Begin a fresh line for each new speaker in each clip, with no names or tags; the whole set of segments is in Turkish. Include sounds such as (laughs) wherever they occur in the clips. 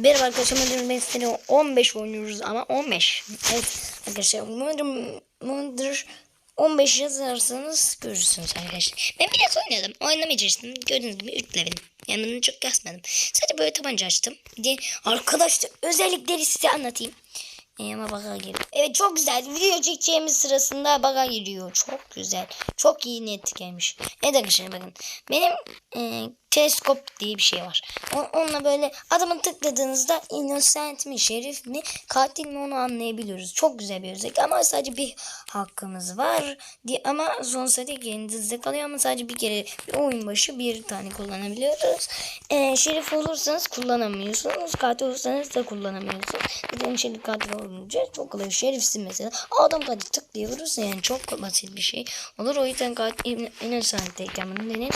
Merhaba arkadaşlar Murder Mystery 15 oynuyoruz ama 15. Evet arkadaşlar Murder, Murder 15 yazarsanız görürsünüz arkadaşlar. Ben biraz oynadım. Oynamayacaktım. Gördüğünüz gibi 3 levelim. Yani bunu çok kasmadım. Sadece böyle tabanca açtım. Bir arkadaşlar özellikleri size anlatayım. Ee, ama baka giriyor. Evet çok güzel. Video çekeceğimiz sırasında baka giriyor. Çok güzel. Çok iyi net gelmiş. Evet arkadaşlar bakın. Benim e, teleskop diye bir şey var. Onunla böyle adamı tıkladığınızda innocent mi, şerif mi, katil mi onu anlayabiliyoruz. Çok güzel bir özellik ama sadece bir hakkımız var. Ama sonsuza dek elinizde kalıyor ama sadece bir kere bir oyun başı bir tane kullanabiliyoruz. E, şerif olursanız kullanamıyorsunuz. Katil olursanız da kullanamıyorsunuz. Bir de şerif katil olunca çok kolay. Şerifsin mesela. Adam katil tık diye vurursa yani çok basit bir şey olur. O yüzden katil innocent'teyken bunu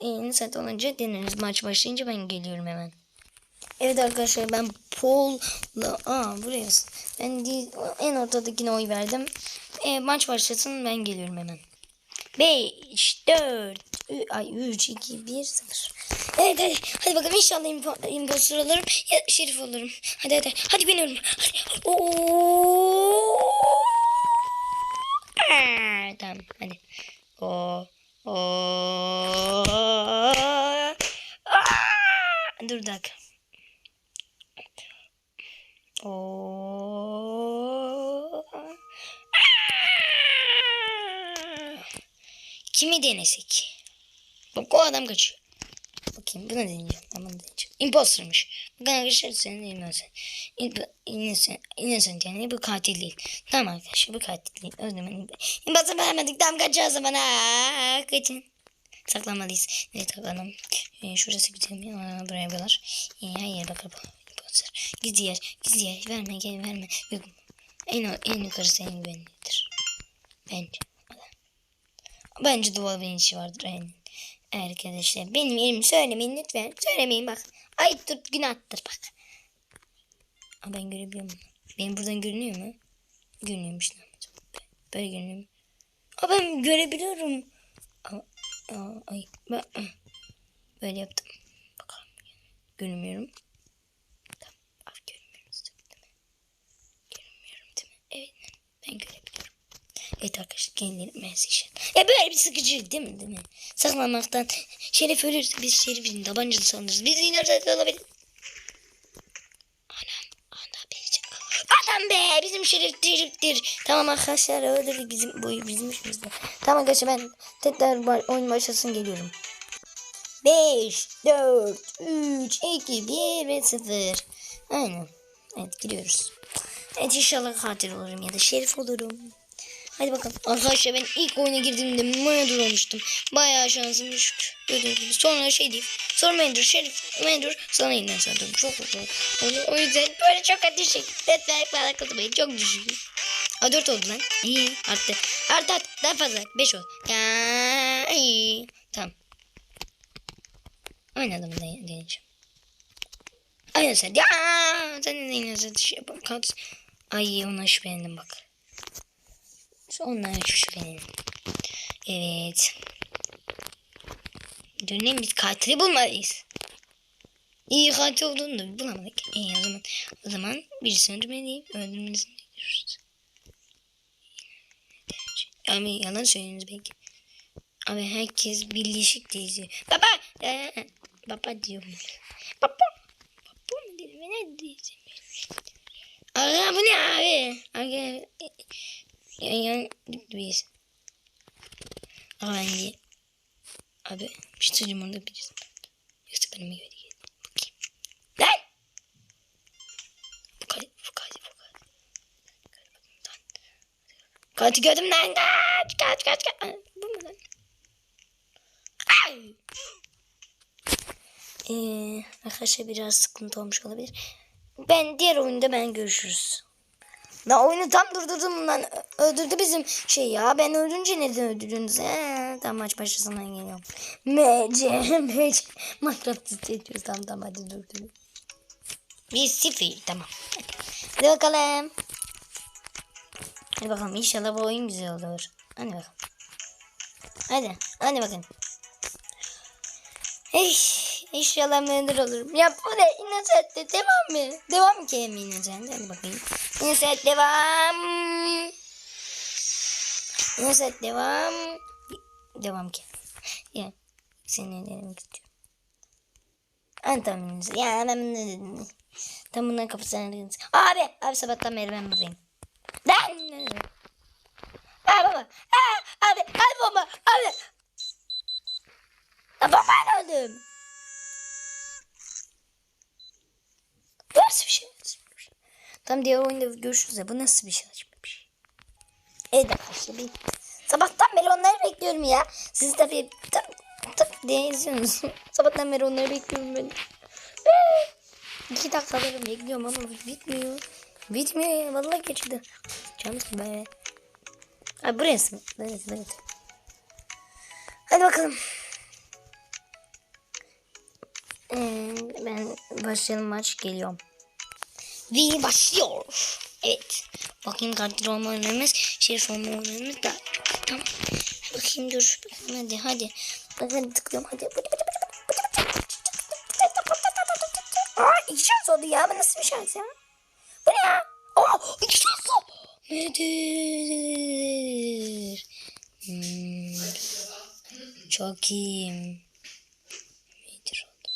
deneriz. Innocent olunca deneriz. Maç başlayınca ben geliyorum hemen. Evet arkadaşlar ben Paul'la aa buraya ben en ortadakine oy verdim. E, maç başlasın ben geliyorum hemen. 5 4 ay 3 2 1 0. Evet hadi hadi bakalım inşallah impo, impostor olurum ya şerif olurum. Hadi hadi hadi biniyorum. Hadi. Oo. Tamam hadi. O o Aa! Dur dakika. Oo. Kimi denesek? Bak o adam kaçıyor. Bakayım bunu deneyeceğim. Ben bunu deneyeceğim. Imposter'mış. Bakın arkadaşlar senin innocent. Innocent, innocent yani bu katil değil. Tamam arkadaşlar bu katil değil. Zaman imposter vermedik. Tamam kaçacağız zaman. Aa, kaçın. Saklanmalıyız. Evet bakalım. Ee, şurası güzel mi? Aa, buraya yapıyorlar. Ee, hayır bakalım. Imposter. Gizli yer. Gizli yer. Verme gel verme. Yok. En, en yukarısı en güvenlidir. Bence. Bence bir işi vardır en. Arkadaşlar benim yerimi söylemeyin lütfen. Söylemeyin bak. Ay dur günahtır bak. Aa, ben görebiliyor muyum? Benim buradan görünüyor mu? Görünüyormuş. Böyle görünüyor mu? Aa, ben görebiliyorum. Aa, aa, ay, ben, böyle yaptım. Bakalım. Görünmüyorum. Tamam. Görünmüyorum. Değil mi? Görünmüyorum değil mi? Evet. Ben görebiliyorum. Evet arkadaşlar kendileri mesajın. Ya böyle bir sıkıcı değil mi değil mi? Saklanmaktan Şerif ölürse biz Şerif'in tabancalı sanırız. Biz yine. Anam. Anam benim. Adam be bizim Şerif Şerif'tir. Tamam arkadaşlar öldürdük bizim bu bizim işimizde. Tamam arkadaşlar ben tekrar oyun başlasın geliyorum. 5, 4, 3, 2, 1 ve 0. Aynen. Evet gidiyoruz. Evet inşallah katil olurum ya da şerif olurum. Hadi bakalım. Arkadaşlar ben ilk oyuna girdiğimde manager olmuştum. Bayağı şansım düşük. Sonra şey değil. Sonra manager, şerif, manager sana yeniden sandım. Çok zor. O, yüzden böyle çok ateş Lütfen bana kızmayın. Çok düşük. A 4 oldu lan. İyi arttı. Arttı arttı. Daha fazla. 5 oldu. Ya iyi. Tamam. Oynadım deneyeceğim. Aynen sen. Ya sen de yine şey yapalım. Ay ona şüphelendim bak. Çok şüphelendim. Evet. Dönelim biz katili bulmalıyız. İyi katil olduğunu da bulamadık. İyi o zaman. O zaman birisini öldürmeliyim. Öldürmenizi bekliyoruz. Abi yalan söylüyorsunuz belki. Abi herkes birleşik diyor. Baba! Ee, baba diyorum. Baba! Baba mı dedim? Ne diyeceğim? Aga bu ne abi? Aga yan yan biz. Aga bence abi bir şey söyleyeyim orada birisi. Yoksa benim gibi değil. Bakayım. Lan! Katil, bu katil. Katil gördüm lan. Kaç, kaç, kaç, kaç. Bu mu lan? Ay! Ee, arkadaşlar biraz sıkıntı olmuş olabilir. Ben diğer oyunda ben görüşürüz. La oyunu tam durdurdum. Ö- Öldürdü bizim şey ya. Ben ölünce neden öldürdünüz? Ee, tam maç başlasından geliyorum. MC, MC. Minecraft istiyoruz. Tamam tamam hadi durdurun. Bir sıfır tamam. Hadi. bakalım. Hadi bakalım inşallah bu oyun güzel olur. Hadi bakalım. Hadi. Hadi bakın. Hey, İnşallah müdür olurum. Ya bu ne? Innocent devam mı? Devam ki mi Innocent? Hadi bakayım. Innocent devam. Innocent devam. Devam ki. Ya seni denemek istiyorum. Ben tamam Innocent. Ya ben ne dedim? Tam bunların kapısını dedim. Abi. Abi sabahtan beri ben buradayım. Lan. Aa baba. Aa abi. Abi baba. Abi. Ben öldüm. Nasıl bir şey? Tam diğer oyunda görüşürüz ya. Bu nasıl bir şey? Bir şey. Evet arkadaşlar. Bir... Sabahtan beri onları bekliyorum ya. Siz tabii tık tık diye izliyorsunuz. (laughs) Sabahtan beri onları bekliyorum ben. İki dakikaları bekliyorum ama bitmiyor. Bitmiyor ya. Vallahi geçti. Canım böyle. Ay burası mı? Evet evet. Hadi bakalım. Ee, ben başlayalım maç geliyorum. Ve başlıyor. Evet. Bakayım katil olma oynamamız. Şerif olma oynamamız da. Tamam. Bakayım dur. Hadi hadi. Hadi, tıklıyorum hadi. Aa iki şans oldu ya. Bu nasıl bir şans ya? Bu ne ya? Aa iki şans oldu. Nedir? Hmm. Çok iyiyim. Nedir oldu?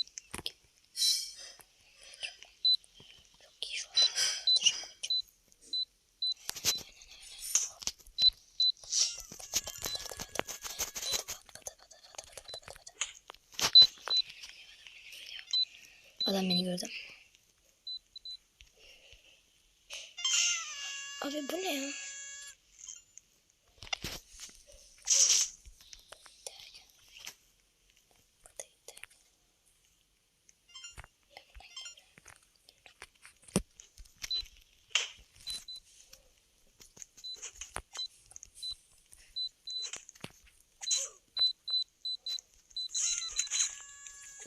Çok iyi şu an. Adam beni gördü. Abi bu ne ya?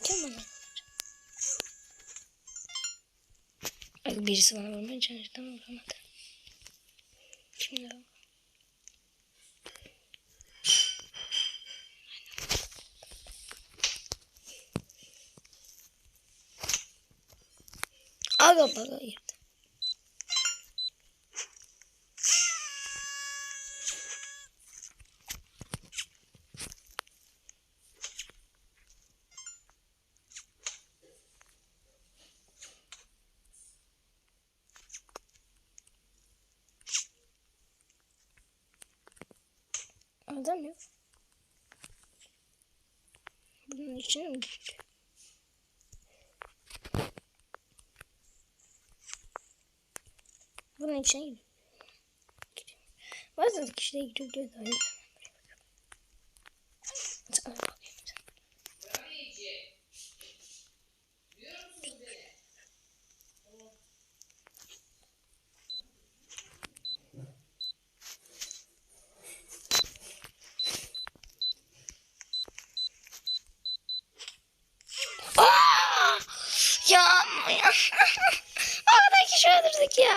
Kim bana? Ay, Birisi bana vurmaya çalıştı ama vuramadı. Kimdi o? Aga baga Adam yok. Bunun içine mi gitti? Bunun içine gidiyor. Bazen kişiye gidiyor diyor da öyle. Sana bakayım sen. Aa! Kadar kişi öldürdük ya.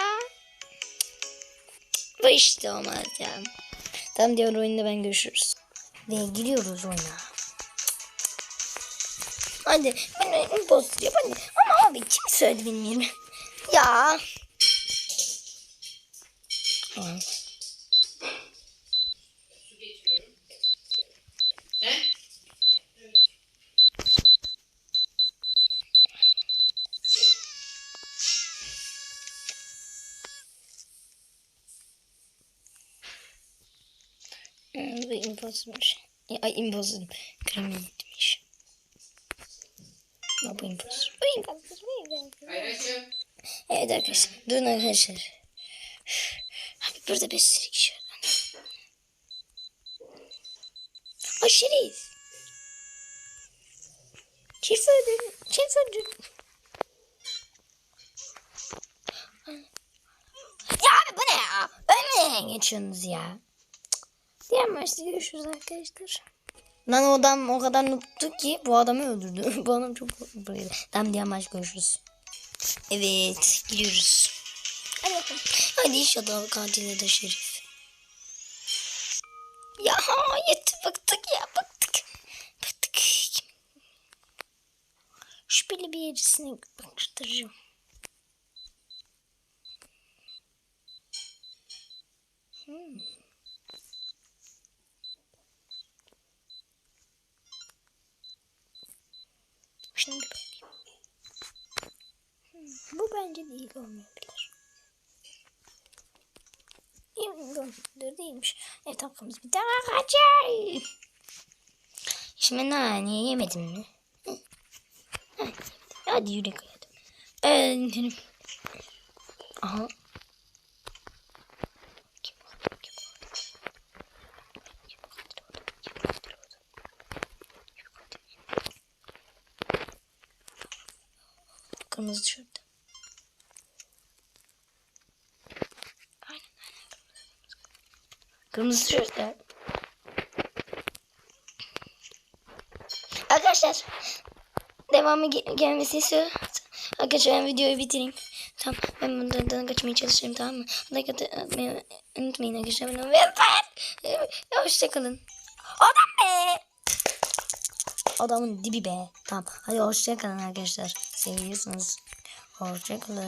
Bu işte olmaz ya. Tam diğer oyunda ben görüşürüz. Ve giriyoruz oyuna. Hadi ben imposter yap hadi. Ama abi kim söyledi bilmiyorum. Ya. Aa. Bu impostermiş. Ay imposter. Kriminalmiş. Ya bu imposter. Bu imposter. Bu imposter.
Ayraç'ım.
Evet arkadaşlar. Durun arkadaşlar. Abi burada bir sürü kişi var. Şerif. Şerif öldürdüm. Şerif öldürdüm. Ya abi bu ne ya? Ölmeye geçiyorsunuz ya. Diğer maçta görüşürüz arkadaşlar. Lan o adam o kadar unuttu ki bu adamı öldürdü. (laughs) bu adam çok buraydı. Tamam diğer maç görüşürüz. Evet gidiyoruz. Hadi bakalım. Hadi inşallah katile de şerif. Ya yetti bıktık ya bıktık. Bıktık. şüpheli birisine bakıştıracağım. Hmm. Şimdi bakayım. Bu bence değil olmayabilir. Değil, değilmiş. Evet hakkımız bir daha kaçar. Şimdi nane yemedim mi? Hadi yürü koyalım. Öldürüm. Aha. Kim o? Kim o? Kim katil oldu? Kim katil oldu? Kim katil? Kırmızı tişört. Aynen aynen kırmızı. Kırmızı tişörtler. Arkadaşlar devamı ge- gelmesi istiyor. Arkadaşlar ben videoyu bitireyim. Tamam ben bundan kaçmaya çalışıyorum tamam mı? Like at- atmayı unutmayın arkadaşlar. Ve ben hoşçakalın. Adam be. Adamın dibi be. Tamam hadi hoşçakalın arkadaşlar. Seviyorsunuz. Hoşçakalın.